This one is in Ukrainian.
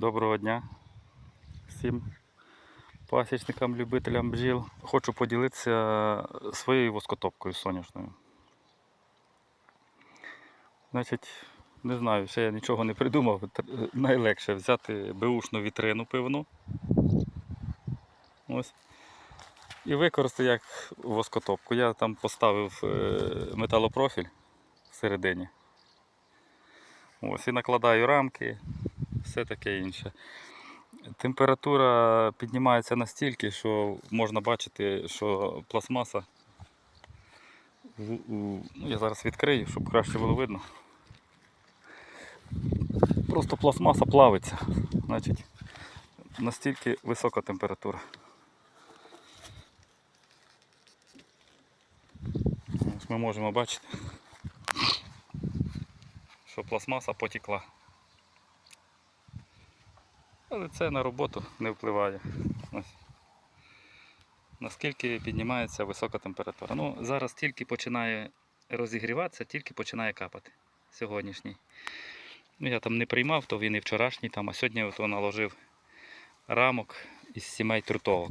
Доброго дня всім пасічникам, любителям бджіл. Хочу поділитися своєю воскотопкою соняшною. Значить, не знаю, ще я нічого не придумав. Найлегше взяти беушну вітрину пивну. Ось. І використати як воскотопку. Я там поставив е, металопрофіль всередині. Ось, і накладаю рамки, все таке інше. Температура піднімається настільки, що можна бачити, що пластмаса. Ну, я зараз відкрию, щоб краще було видно. Просто пластмаса плавиться. Значить, настільки висока температура. Ми можемо бачити, що пластмаса потекла. Але це на роботу не впливає. Наскільки піднімається висока температура. Ну, зараз тільки починає розігріватися, тільки починає капати сьогоднішній. Ну, я там не приймав, то він і вчорашній, там, а сьогодні от наложив рамок із сімей трутовок.